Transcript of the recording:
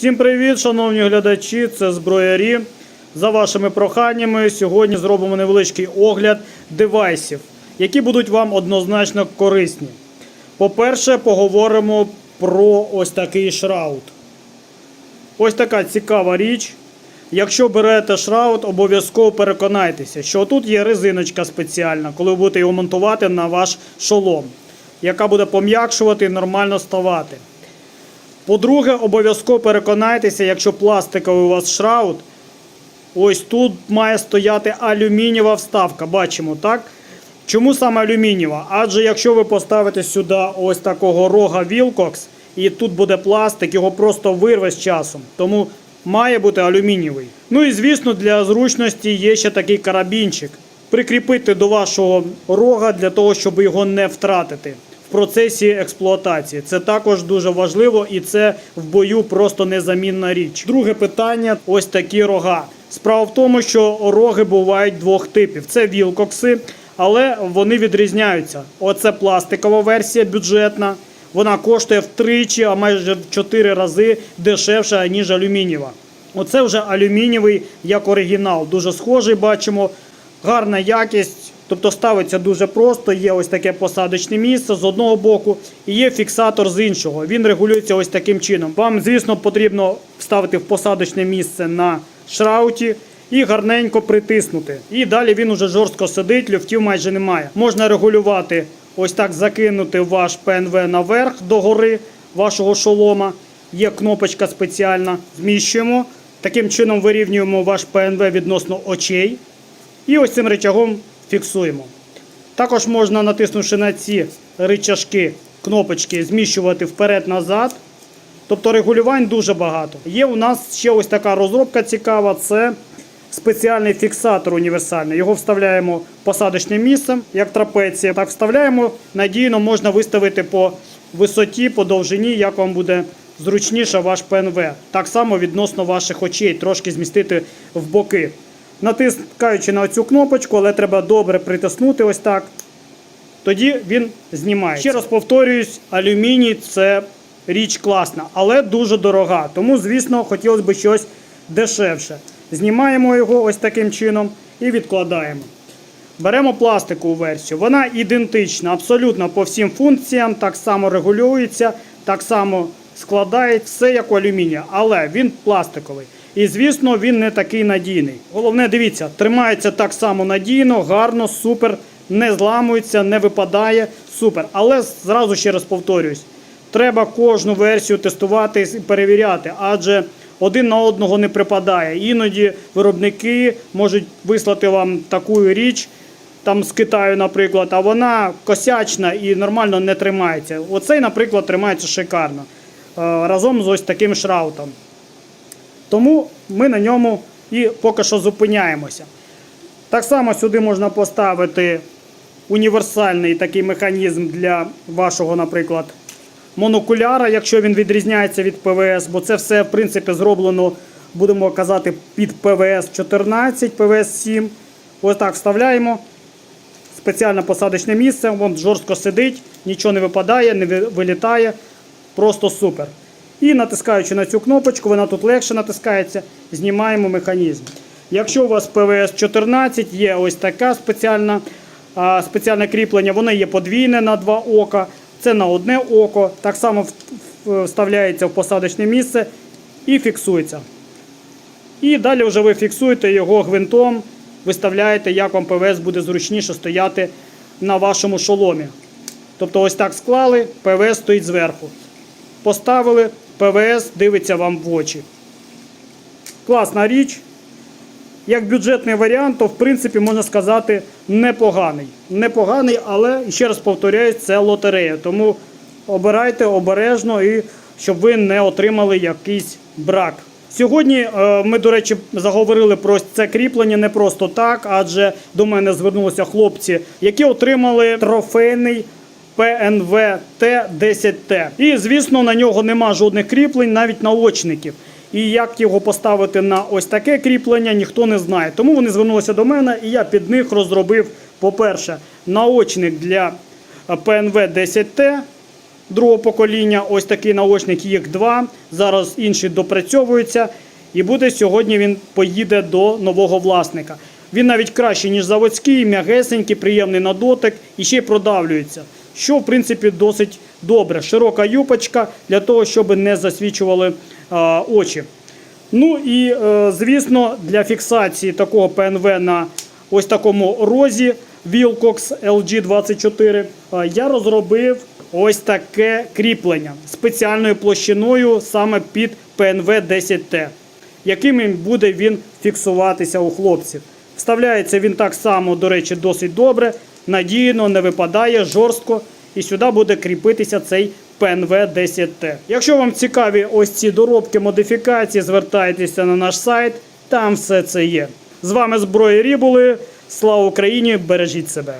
Всім привіт, шановні глядачі! Це зброярі. За вашими проханнями, сьогодні зробимо невеличкий огляд девайсів, які будуть вам однозначно корисні. По-перше, поговоримо про ось такий шраут. Ось така цікава річ. Якщо берете шраут, обов'язково переконайтеся, що тут є резиночка спеціальна, коли ви будете його монтувати на ваш шолом, яка буде пом'якшувати і нормально ставати. По-друге, обов'язково переконайтеся, якщо пластиковий у вас шраут, ось тут має стояти алюмінієва вставка. Бачимо, так? Чому саме алюмінієва? Адже якщо ви поставите сюди ось такого рога Wilcox, і тут буде пластик, його просто вирве з часом. Тому має бути алюмінієвий. Ну і звісно, для зручності є ще такий карабінчик. Прикріпити до вашого рога для того, щоб його не втратити процесі експлуатації. Це також дуже важливо і це в бою просто незамінна річ. Друге питання ось такі рога. Справа в тому, що роги бувають двох типів: це вілкокси, але вони відрізняються. Оце пластикова версія бюджетна. Вона коштує втричі, а майже в 4 рази дешевша, ніж алюмінієва. Оце вже алюмінієвий як оригінал. Дуже схожий, бачимо. Гарна якість, тобто ставиться дуже просто. Є ось таке посадочне місце з одного боку, і є фіксатор з іншого. Він регулюється ось таким чином. Вам, звісно, потрібно вставити в посадочне місце на шрауті і гарненько притиснути. І далі він уже жорстко сидить, люфтів майже немає. Можна регулювати, ось так закинути ваш ПНВ наверх до гори вашого шолома. Є кнопочка спеціальна. Зміщуємо. Таким чином вирівнюємо ваш ПНВ відносно очей. І ось цим рычагом фіксуємо. Також можна, натиснувши на ці рычажки, кнопочки, зміщувати вперед-назад. Тобто регулювань дуже багато. Є у нас ще ось така розробка цікава. Це спеціальний фіксатор універсальний. Його вставляємо в посадочне місце, як трапеція. Так вставляємо, надійно можна виставити по висоті, по довжині, як вам буде зручніше ваш ПНВ. Так само відносно ваших очей, трошки змістити в боки. Натискаючи на цю кнопочку, але треба добре притиснути ось так. Тоді він знімається. Ще раз повторююсь, алюміній це річ класна, але дуже дорога. Тому, звісно, хотілося б щось дешевше. Знімаємо його ось таким чином і відкладаємо. Беремо пластикову версію. Вона ідентична абсолютно по всім функціям, так само регулюється, так само складається, все як у алюмінія, але він пластиковий. І, звісно, він не такий надійний. Головне, дивіться, тримається так само надійно, гарно, супер, не зламується, не випадає. Супер. Але зразу ще раз повторюсь, треба кожну версію тестувати і перевіряти, адже один на одного не припадає. Іноді виробники можуть вислати вам таку річ. Там з Китаю, наприклад, а вона косячна і нормально не тримається. Оцей, наприклад, тримається шикарно. Е, Разом з ось таким шраутом. Тому ми на ньому і поки що зупиняємося. Так само сюди можна поставити універсальний такий механізм для вашого, наприклад, монокуляра, якщо він відрізняється від ПВС, бо це все, в принципі, зроблено, будемо казати, під ПВС 14, ПВС 7. Ось так вставляємо. Спеціальне посадочне місце, воно жорстко сидить, нічого не випадає, не вилітає. Просто супер. І натискаючи на цю кнопочку, вона тут легше натискається, знімаємо механізм. Якщо у вас ПВС 14, є ось така спеціальна, а, спеціальне кріплення, воно є подвійне на два ока, це на одне око, так само вставляється в посадочне місце і фіксується. І далі вже ви фіксуєте його гвинтом, виставляєте, як вам ПВС буде зручніше стояти на вашому шоломі. Тобто ось так склали, ПВС стоїть зверху. Поставили, ПВС дивиться вам в очі. Класна річ. Як бюджетний варіант, то в принципі можна сказати непоганий. Непоганий, але ще раз повторяю, це лотерея. Тому обирайте обережно і щоб ви не отримали якийсь брак. Сьогодні е, ми, до речі, заговорили про це кріплення не просто так, адже до мене звернулися хлопці, які отримали трофейний ПНВ Т10Т. І, звісно, на нього нема жодних кріплень, навіть наочників. І як його поставити на ось таке кріплення, ніхто не знає. Тому вони звернулися до мене, і я під них розробив, по-перше, наочник для ПНВ 10Т. другого покоління. Ось такий наочник їх 2. Зараз інші допрацьовуються. І буде сьогодні він поїде до нового власника. Він навіть кращий, ніж заводський, м'ягесенький, приємний на дотик і ще й продавлюється. Що, в принципі, досить добре. Широка юпочка для того, щоб не засвічували а, очі. Ну і, е, звісно, для фіксації такого ПНВ на ось такому розі Wilcox LG24 е, я розробив ось таке кріплення спеціальною площиною саме під PNV 10T, яким буде він фіксуватися у хлопців. Вставляється він так само, до речі, досить добре, надійно, не випадає, жорстко. І сюди буде кріпитися цей пнв 10Т. Якщо вам цікаві ось ці доробки, модифікації, звертайтеся на наш сайт, там все це є. З вами зброї Рібули. Слава Україні! Бережіть себе!